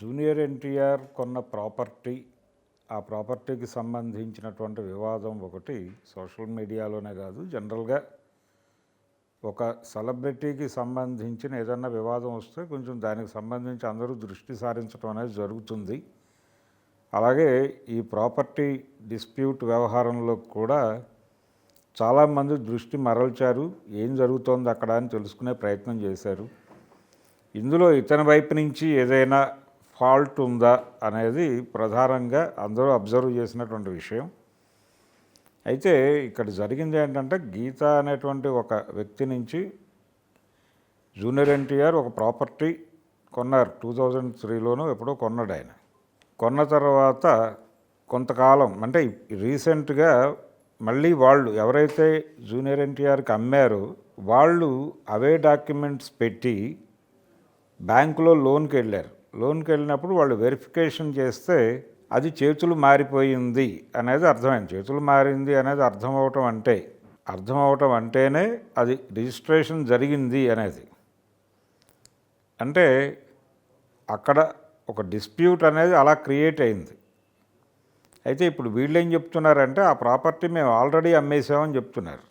Junior NTR కొన్న property ఆ ప్రాపర్టీకి సంబంధించినటువంటి వివాదం ఒకటి సోషల్ మీడియాలోనే కాదు జనరల్గా ఒక సెలబ్రిటీకి సంబంధించిన ఏదన్నా వివాదం వస్తే కొంచెం దానికి సంబంధించి అందరూ దృష్టి సారించడం అనేది జరుగుతుంది. అలాగే ఈ ప్రాపర్టీ డిస్ప్యూట్ వ్యవహారంలో కూడా చాలామంది దృష్టి మరల్చారు ఏం జరుగుతోంది అక్కడ అని తెలుసుకునే ప్రయత్నం చేశారు. ఇందులో ఇతని వైపు నుంచి ఏదైనా ఫాల్ట్ ఉందా అనేది ప్రధానంగా అందరూ అబ్జర్వ్ చేసినటువంటి విషయం. అయితే ఇక్కడ జరిగింది ఏంటంటే గీత అనేటువంటి ఒక వ్యక్తి నుంచి జూనియర్ ఎన్టీఆర్ ఒక ప్రాపర్టీ కొన్నారు. టూ థౌజండ్ త్రీలోనూ ఎప్పుడో కొన్నాడు ఆయన. కొన్న తర్వాత కొంతకాలం అంటే రీసెంట్గా మళ్ళీ వాళ్ళు ఎవరైతే జూనియర్ ఎన్టీఆర్కి అమ్మారో వాళ్ళు అవే డాక్యుమెంట్స్ పెట్టి బ్యాంకులో లోన్కి వెళ్ళారు. లోన్కి వెళ్ళినప్పుడు వాళ్ళు వెరిఫికేషన్ చేస్తే అది చేతులు మారిపోయింది అనేది అర్థమైంది. చేతులు మారింది అనేది అర్థం అవటం అంటే అర్థం అవటం అంటేనే అది రిజిస్ట్రేషన్ జరిగింది అనేది. అంటే అక్కడ ఒక డిస్ప్యూట్ అనేది అలా క్రియేట్ అయింది. అయితే ఇప్పుడు వీళ్ళు ఏం చెప్తున్నారంటే ఆ ప్రాపర్టీ మేము ఆల్రెడీ అమ్మేసామని చెప్తున్నారు.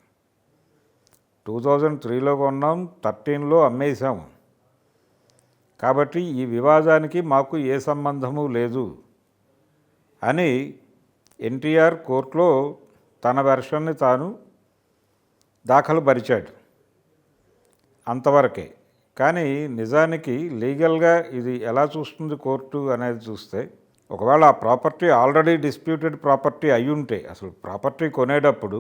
టూ థౌజండ్ త్రీలో కొన్నాం థర్టీన్లో అమ్మేసాము కాబట్టి ఈ వివాదానికి మాకు ఏ సంబంధము లేదు అని ఎన్టీఆర్ కోర్టులో తన వెర్షన్ని తాను దాఖలు పరిచాడు అంతవరకే. కానీ నిజానికి లీగల్గా ఇది ఎలా చూస్తుంది కోర్టు అనేది చూస్తే ఒకవేళ ఆ ప్రాపర్టీ ఆల్రెడీ డిస్ప్యూటెడ్ ప్రాపర్టీ అయి ఉంటే అసలు ప్రాపర్టీ కొనేటప్పుడు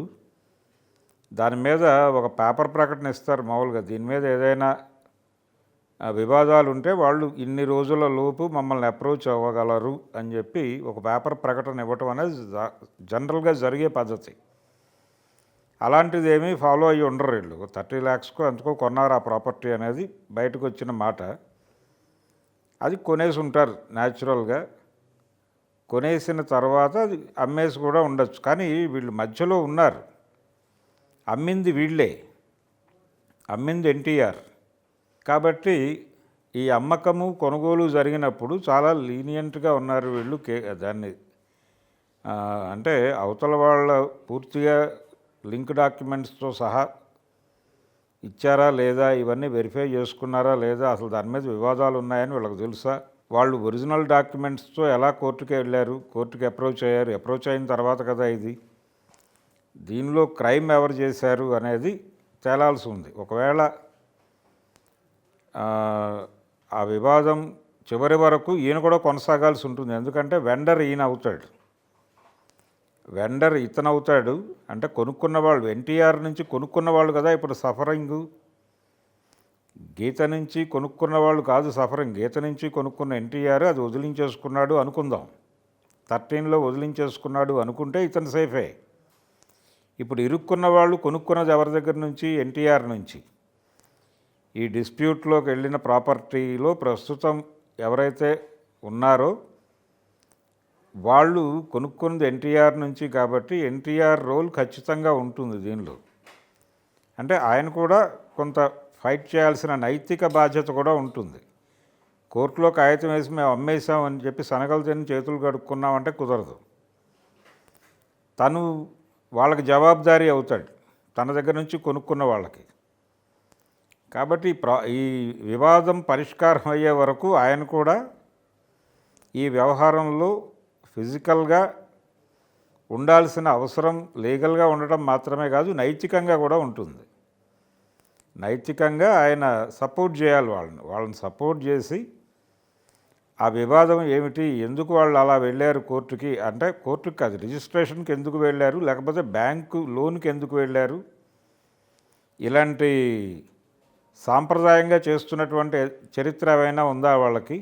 దాని మీద ఒక పేపర్ ప్రకటన ఇస్తారు మామూలుగా దీని మీద ఏదైనా వివాదాలు ఉంటే వాళ్ళు ఇన్ని రోజుల లోపు మమ్మల్ని అప్రోచ్ అవ్వగలరు అని చెప్పి ఒక పేపర్ ప్రకటన ఇవ్వటం అనేది జ- జనరల్గా జరిగే పద్ధతి. అలాంటిది ఏమీ ఫాలో అయ్యి ఉండరు వీళ్ళు. థర్టీ ల్యాక్స్కో ఎంతకో కొన్నారు ఆ ప్రాపర్టీ అనేది బయటకు వచ్చిన మాట. అది కొనేసి ఉంటారు న్యాచురల్గా. కొనేసిన తర్వాత అది అమ్మేసి కూడా ఉండొచ్చు. కానీ వీళ్ళు మధ్యలో ఉన్నారు. అమ్మింది వీళ్ళే. అమ్మింది ఎన్టీఆర్. కాబట్టి ఈ అమ్మకము కొనుగోలు జరిగినప్పుడు చాలా లీనియంట్గా ఉన్నారు వీళ్ళు కే దాన్ని. అంటే అవతల వాళ్ళ పూర్తిగా లింక్ డాక్యుమెంట్స్తో సహా ఇచ్చారా లేదా ఇవన్నీ వెరిఫై చేసుకున్నారా లేదా అసలు దాని మీద వివాదాలు ఉన్నాయని వీళ్ళకి తెలుసా? వాళ్ళు ఒరిజినల్ డాక్యుమెంట్స్తో ఎలా కోర్టుకి వెళ్ళారు? కోర్టుకి అప్రోచ్ అయ్యారు. అప్రోచ్ అయిన తర్వాత కదా ఇది? దీనిలో క్రైమ్ ఎవరు చేశారు అనేది తేలాల్సి ఉంది. ఒకవేళ ఆ, వివాదం చివరి వరకు ఈయన కూడా కొనసాగాల్సి ఉంటుంది. ఎందుకంటే వెండర్ ఈయన అవుతాడు. వెండర్ ఇతను అవుతాడు. అంటే కొనుక్కున్న వాళ్ళు ఎన్టీఆర్ నుంచి కొనుక్కున్న వాళ్ళు కదా ఇప్పుడు సఫరింగ్. గీత నుంచి కొనుక్కున్న వాళ్ళు కాదు సఫరింగ్. గీత నుంచి కొనుక్కున్న ఎన్టీఆర్ అది వదిలించేసుకున్నాడు అనుకుందాం. థర్టీన్లో వదిలించేసుకున్నాడు అనుకుంటే ఇతను సేఫే. ఇప్పుడు ఇరుక్కున్న వాళ్ళు కొనుక్కున్నది ఎవరి దగ్గర నుంచి? ఎన్టీఆర్ నుంచి. ఈ డిస్ప్యూట్లోకి వెళ్ళిన ప్రాపర్టీలో ప్రస్తుతం ఎవరైతే ఉన్నారో వాళ్ళు కొనుక్కున్నది ఎన్టీఆర్ నుంచి కాబట్టి ఎన్టీఆర్ రోల్ ఖచ్చితంగా ఉంటుంది దీనిలో. అంటే ఆయన కూడా కొంత ఫైట్ చేయాల్సిన నైతిక బాధ్యత కూడా ఉంటుంది. కోర్టులో కాగితం వేసి మేము అమ్మేసాం అని చెప్పి శనగలు తిని చేతులు కడుక్కున్నామంటే కుదరదు. తను వాళ్ళకి జవాబుదారీ అవుతాడు. తన దగ్గర నుంచి కొనుక్కున్న వాళ్ళకి. కాబట్టి ఈ ప్రా ఈ వివాదం పరిష్కారం అయ్యే వరకు ఆయన కూడా ఈ వ్యవహారంలో ఫిజికల్గా ఉండాల్సిన అవసరం లీగల్గా ఉండటం మాత్రమే కాదు నైతికంగా కూడా ఉంటుంది. నైతికంగా ఆయన సపోర్ట్ చేయాలి వాళ్ళని. వాళ్ళని సపోర్ట్ చేసి ఆ వివాదం ఏమిటి ఎందుకు వాళ్ళు అలా వెళ్ళారు కోర్టుకి? అంటే కోర్టుకి కాదు రిజిస్ట్రేషన్కి ఎందుకు వెళ్ళారు? లేకపోతే బ్యాంకు లోన్కి ఎందుకు వెళ్ళారు? ఇలాంటి సాంప్రదాయంగా చేస్తున్నటువంటి చరిత్ర ఏమైనా ఉందా వాళ్ళకి?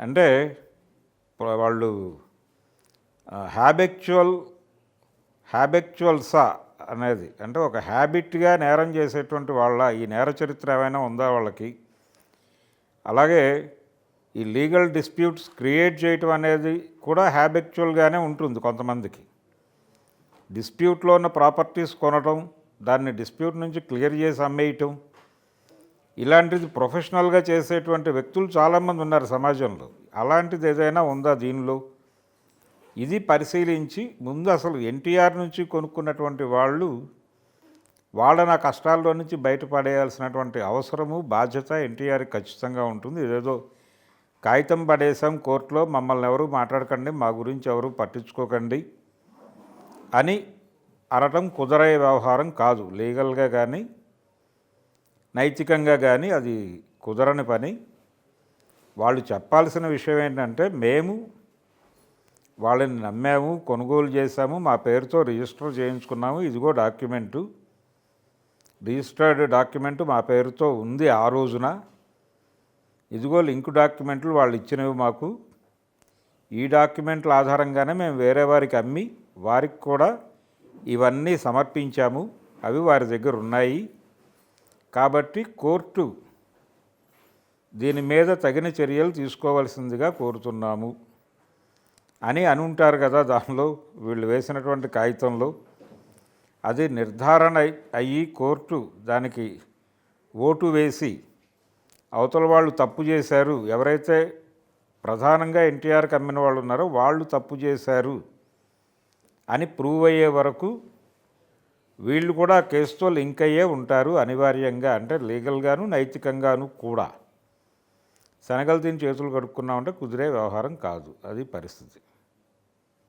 అంటే వాళ్ళు హ్యాబిక్చువల్ హ్యాబిక్చువల్సా అనేది అంటే ఒక హ్యాబిట్గా నేరం చేసేటువంటి వాళ్ళ ఈ నేర చరిత్ర ఏమైనా ఉందా వాళ్ళకి? అలాగే ఈ లీగల్ డిస్ప్యూట్స్ క్రియేట్ చేయటం అనేది కూడా హ్యాబిక్చువల్గానే ఉంటుంది కొంతమందికి. డిస్ప్యూట్లో ఉన్న ప్రాపర్టీస్ కొనటం దాన్ని డిస్ప్యూట్ నుంచి క్లియర్ చేసి అమ్మేయటం ఇలాంటిది ప్రొఫెషనల్గా చేసేటువంటి వ్యక్తులు చాలామంది ఉన్నారు సమాజంలో. అలాంటిది ఏదైనా ఉందా దీనిలో? ఇది పరిశీలించి ముందు అసలు ఎన్టీఆర్ నుంచి కొనుక్కున్నటువంటి వాళ్ళు వాళ్ళ నా కష్టాల్లో నుంచి బయటపడేయాల్సినటువంటి అవసరము బాధ్యత ఎన్టీఆర్కి ఖచ్చితంగా ఉంటుంది. ఇదేదో కాగితం పడేసాం కోర్టులో మమ్మల్ని ఎవరు మాట్లాడకండి మా గురించి ఎవరు పట్టించుకోకండి అని అనటం కుదరే వ్యవహారం కాదు. లీగల్గా కానీ నైతికంగా కానీ అది కుదరని పని. వాళ్ళు చెప్పాల్సిన విషయం ఏంటంటే మేము వాళ్ళని నమ్మాము కొనుగోలు చేశాము మా పేరుతో రిజిస్టర్ చేయించుకున్నాము ఇదిగో డాక్యుమెంటు. రిజిస్టర్డ్ డాక్యుమెంట్ మా పేరుతో ఉంది ఆ రోజున. ఇదిగో లింక్ డాక్యుమెంట్లు వాళ్ళు ఇచ్చినవి మాకు. ఈ డాక్యుమెంట్ల ఆధారంగానే మేము వేరే వారికి అమ్మి వారికి కూడా ఇవన్నీ సమర్పించాము. అవి వారి దగ్గర ఉన్నాయి. కాబట్టి కోర్టు దీని మీద తగిన చర్యలు తీసుకోవాల్సిందిగా కోరుతున్నాము. అని అనుంటారు కదా దానిలో వీళ్ళు వేసినటువంటి కాగితంలో. అది నిర్ధారణ అయ్యి కోర్టు దానికి ఓటు వేసి అవతల వాళ్ళు తప్పు చేశారు ఎవరైతే ప్రధానంగా ఎన్టీఆర్కి అమ్మిన వాళ్ళు ఉన్నారో వాళ్ళు తప్పు చేశారు అని ప్రూవ్ అయ్యే వరకు వీళ్ళు కూడా ఆ కేసుతో లింక్ అయ్యే ఉంటారు అనివార్యంగా అంటే లీగల్గాను నైతికంగాను కూడా. శనగలు తిని చేతులు కడుక్కున్నామంటే కుదిరే వ్యవహారం కాదు. అది పరిస్థితి.